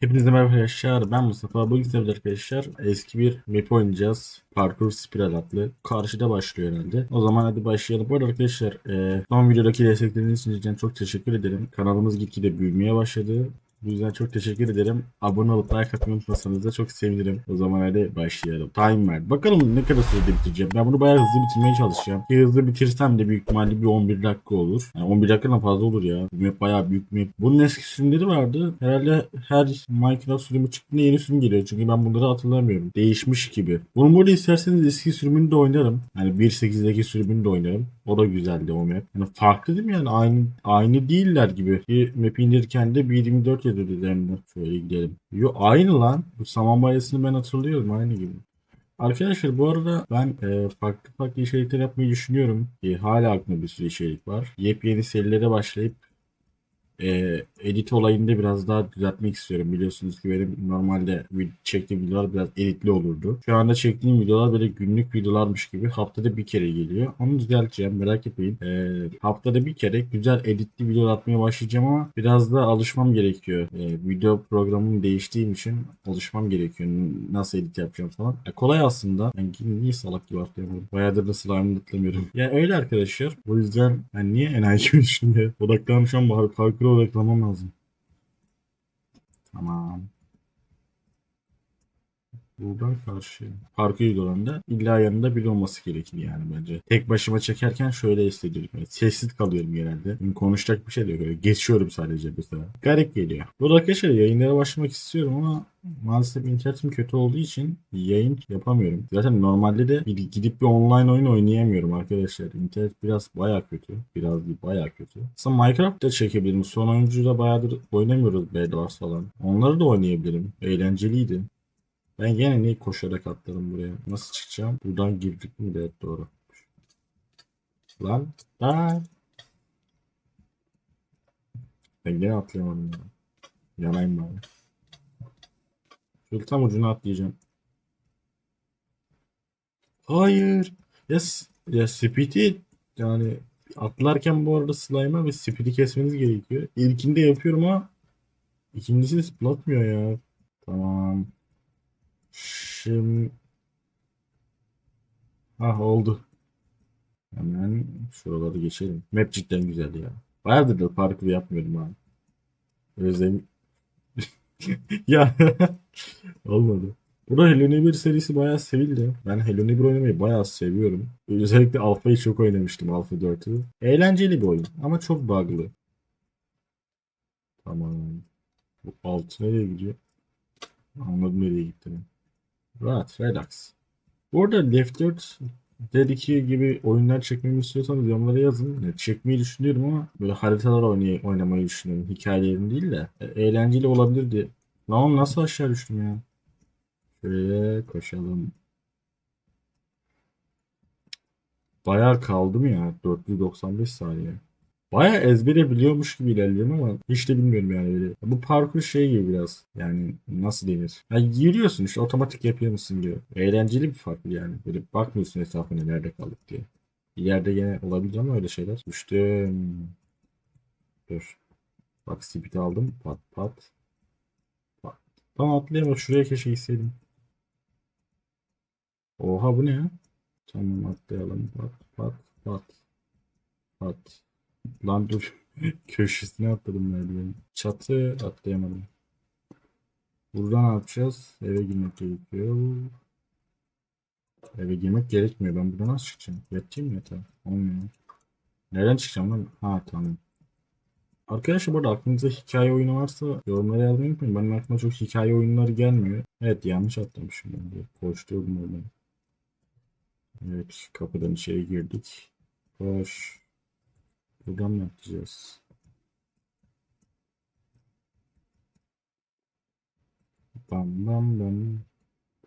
Hepinize merhaba arkadaşlar. Ben Mustafa. Bugün sizlerle arkadaşlar eski bir map oynayacağız. Parkur Spiral adlı. Karşıda başlıyor herhalde. O zaman hadi başlayalım. Bu arada arkadaşlar e, son videodaki destekleriniz için çok teşekkür ederim. Kanalımız gitgide büyümeye başladı. Bu yüzden çok teşekkür ederim. Abone olup like atmayı unutmasanız da çok sevinirim. O zaman hadi başlayalım. Time ver. Bakalım ne kadar sürede bitireceğim. Ben bunu bayağı hızlı bitirmeye çalışacağım. Ki hızlı bitirsem de büyük ihtimalle bir 11 dakika olur. Yani 11 dakikadan fazla olur ya. Bu map bayağı büyük map. Bunun eski sürümleri vardı. Herhalde her Minecraft sürümü çıktığında yeni sürüm geliyor. Çünkü ben bunları hatırlamıyorum. Değişmiş gibi. Bunun burada isterseniz eski sürümünü de oynarım. Yani 1.8'deki sürümünü de oynarım. O da güzeldi o map. Yani farklı değil mi yani? Aynı, aynı değiller gibi. Bir map indirirken de 1.24 yazıyordu üzerinde. Şöyle gidelim. Yo aynı lan. Bu saman bayasını ben hatırlıyorum. Aynı gibi. Arkadaşlar bu arada ben e, farklı farklı içerikler yapmayı düşünüyorum. E, hala aklımda bir sürü içerik var. Yepyeni serilere başlayıp e, edit olayında biraz daha düzeltmek istiyorum. Biliyorsunuz ki benim normalde çektiğim videolar biraz editli olurdu. Şu anda çektiğim videolar böyle günlük videolarmış gibi haftada bir kere geliyor. Onu düzelteceğim merak etmeyin. E, haftada bir kere güzel editli video atmaya başlayacağım ama biraz da alışmam gerekiyor. E, video programım değiştiğim için alışmam gerekiyor. Nasıl edit yapacağım falan. E, kolay aslında. Ben niye salak gibi atlayamıyorum. Bayağıdır da slime'ı atlamıyorum. Ya öyle arkadaşlar. O yüzden ben niye enayi gibi düşünüyorum. Odaklanmışım bari parkura odaklanmam lazım. Tamam. Buradan karşıya. Parka gidiyorlarında illa yanında biri olması gerekir yani bence. Tek başıma çekerken şöyle hissediyorum. Evet, sessiz kalıyorum genelde. Konuşacak bir şey de yok. Öyle geçiyorum sadece mesela. Garip geliyor. Burada arkadaşlar yayınlara başlamak istiyorum ama maalesef internetim kötü olduğu için yayın yapamıyorum. Zaten normalde de gidip bir online oyun oynayamıyorum arkadaşlar. İnternet biraz baya kötü. Biraz değil baya kötü. Aslında Minecraft da çekebilirim. Son oyuncuyla bayağıdır oynamıyoruz Bedwars falan. Onları da oynayabilirim. Eğlenceliydi. Ben yine niye koşarak atladım buraya? Nasıl çıkacağım? Buradan girdik mi? Evet doğru. Lan. Lan. Ben gene atlayamadım ya. Yanayım bari. Şöyle tam ucuna atlayacağım. Hayır. Ya, ya speed'i yani atlarken bu arada slime'a ve speed'i kesmeniz gerekiyor. İlkinde yapıyorum ama ikincisi zıplatmıyor ya. Tamam. Şimdi ah oldu. Hemen şuraları geçelim. Map cidden güzel ya. Bayağıdır da parkur yapmıyorum abi. Özlem. ya olmadı. Burada Hello Neighbor serisi bayağı sevildi. Ben Hello Neighbor oynamayı bayağı seviyorum. Özellikle Alpha'yı çok oynamıştım Alpha 4'ü. Eğlenceli bir oyun ama çok bug'lı. Tamam. Bu altı nereye gidiyor? Anladım nereye gittiğini. Rahat, relax. Bu arada Left 4 Dead 2 gibi oyunlar çekmemi istiyorsanız yorumlara yazın. Yani çekmeyi düşünüyorum ama böyle haritalar oynay oynamayı düşünüyorum. Hikayelerini değil de. E, eğlenceli olabilirdi. Lan nasıl aşağı düştüm ya? Şöyle koşalım. Bayağı kaldım ya. 495 saniye. Bayağı ezbere biliyormuş gibi ilerliyorum ama hiç de bilmiyorum yani böyle. Bu parkur şey gibi biraz. Yani nasıl denir? Ya giriyorsun işte otomatik yapıyor musun diyor. Eğlenceli bir farklı yani. Böyle bakmıyorsun etrafına nerede kaldık diye. İleride yine olabilir ama öyle şeyler. Düştüm. Dur. Bak speed aldım. Pat pat. Pat. Tamam atlayamam. Şuraya keşke gitseydim. Oha bu ne ya? Tamam atlayalım. Pat pat pat. Pat. Lan dur. Köşesine atladım merdivenin. Çatı atlayamadım. Buradan ne yapacağız? Eve girmek gerekiyor. Eve girmek gerekmiyor. Ben buradan nasıl çıkacağım? Yatayım mı yatağa? Olmuyor. Nereden çıkacağım lan? Ha tamam. Arkadaşlar burada aklınızda hikaye oyunu varsa yorumlara yazmayı unutmayın. Benim aklıma çok hikaye oyunları gelmiyor. Evet yanlış atlamışım ben de. Koşturdum oradan. Evet kapıdan içeri girdik. Koş. Mı yapacağız? Bam bam bam.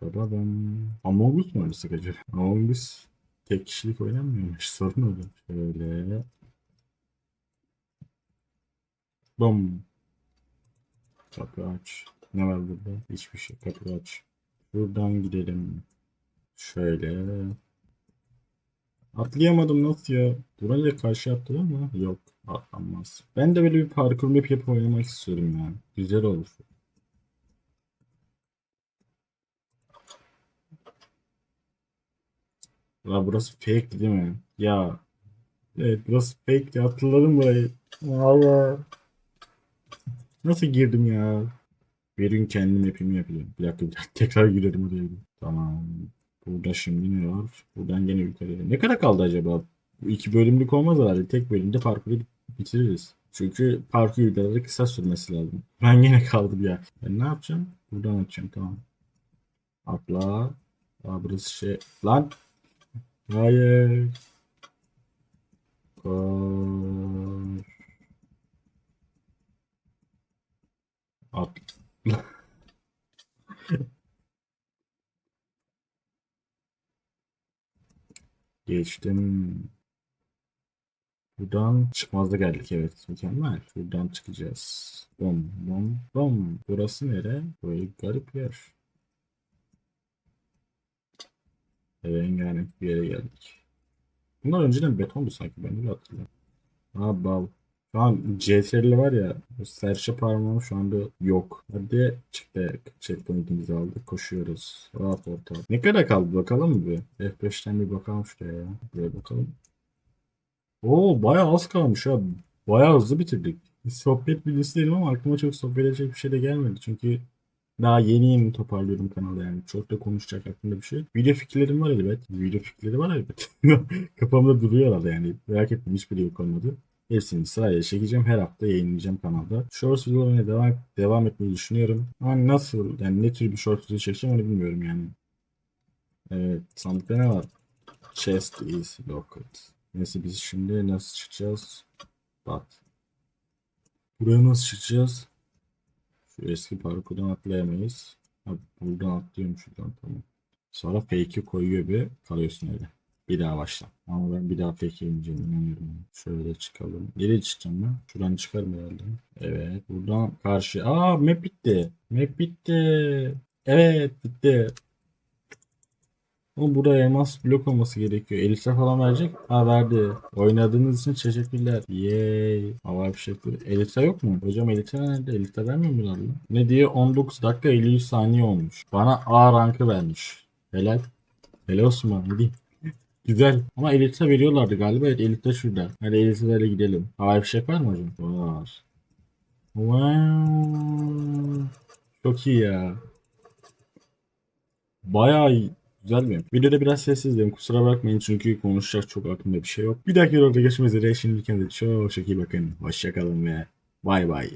Babam. Among Us mu oynasak acaba? Among Us tek kişilik oynanmıyormuş. Sorun orada. Şöyle. Bam. Kapı aç. Ne var burada? Hiçbir şey. Kapı aç. Buradan gidelim. Şöyle. Atlayamadım nasıl ya? Durayla karşı attılar mı? Yok atlanmaz. Ben de böyle bir parkur map yapıp oynamak istiyorum yani. Güzel olur. La burası fake değil mi? Ya. Evet burası fake. Hatırladım burayı. Valla. Nasıl girdim ya? Bir gün kendim yapayım yapayım. Bir dakika bir dakika. Tekrar girerim oraya. Tamam. Burada şimdi ne var? Buradan gene yukarıya. Ne kadar kaldı acaba? Bu iki bölümlük olmaz herhalde. Tek bölümde parkuru bitiririz. Çünkü parkur videoları kısa sürmesi lazım. Ben yine kaldım ya. Ben ne yapacağım? Buradan açacağım tamam. Atla. Aa burası şey. Lan. Hayır. Koş. At. Geçtim. Buradan çıkmazda geldik evet mükemmel. Buradan çıkacağız. Bom bom bom. Burası nere? Böyle garip yer. Rengarenk bir yere geldik. Bunlar önceden betondu sanki ben öyle hatırlıyorum. Ha bav. Şu an CTRL var ya serçe parmağım şu anda yok. Hadi çıktık. Checkpoint'imizi aldık. Koşuyoruz. Rahat orta. Ne kadar kaldı bakalım bir? F5'ten bir bakalım şuraya ya. Buraya bakalım. Oo bayağı az kalmış ha. Bayağı hızlı bitirdik. Sohbet videosu dedim ama aklıma çok sohbet edecek bir şey de gelmedi. Çünkü daha yeni yeni toparlıyorum kanalı yani. Çok da konuşacak aklımda bir şey. Video fikirlerim var elbet. Video fikirleri var elbet. Kafamda duruyorlar yani. Merak etmeyin hiçbiri yok olmadı. Hepsini sırayla çekeceğim. Her hafta yayınlayacağım kanalda. Shorts videolarına devam, devam etmeyi düşünüyorum. Ama nasıl yani ne tür bir short video çekeceğim onu bilmiyorum yani. Evet sandıkta ne var? Chest is locked. Neyse biz şimdi nasıl çıkacağız? Bak. Buraya nasıl çıkacağız? Şu eski parkurdan atlayamayız. Ha, buradan atlıyorum şuradan tamam. Sonra fake'i koyuyor bir kalıyorsun öyle. Bir daha başla. Ama ben bir daha fake yemeyeceğim inanıyorum. Şöyle çıkalım. Nereye çıkacağım ben? Şuradan çıkarım herhalde. Evet. Buradan karşı. Aa map bitti. Map bitti. Evet bitti. Ama burada elmas blok olması gerekiyor. Elitra falan verecek. Ha verdi. Oynadığınız için teşekkürler. Yay. Hava bir şey. Elitra yok mu? Hocam Elitra nerede? Elitra vermiyor mu lan? Ne diye 19 dakika 53 saniye olmuş. Bana A rankı vermiş. Helal. Helal olsun bana. Ne diyeyim? Güzel. Ama Elitra veriyorlardı galiba. Evet Elitra şurada. Hadi Elitra'yla gidelim. Hava bir şey var mı hocam? Var. Wow. Çok iyi ya. Bayağı iyi. Güzel mi? Videoda biraz sessizdim. Kusura bakmayın çünkü konuşacak çok aklımda bir şey yok. Bir dahaki videoda görüşmek üzere. Şimdi kendinize çok iyi bakın. Hoşçakalın ve bay bay.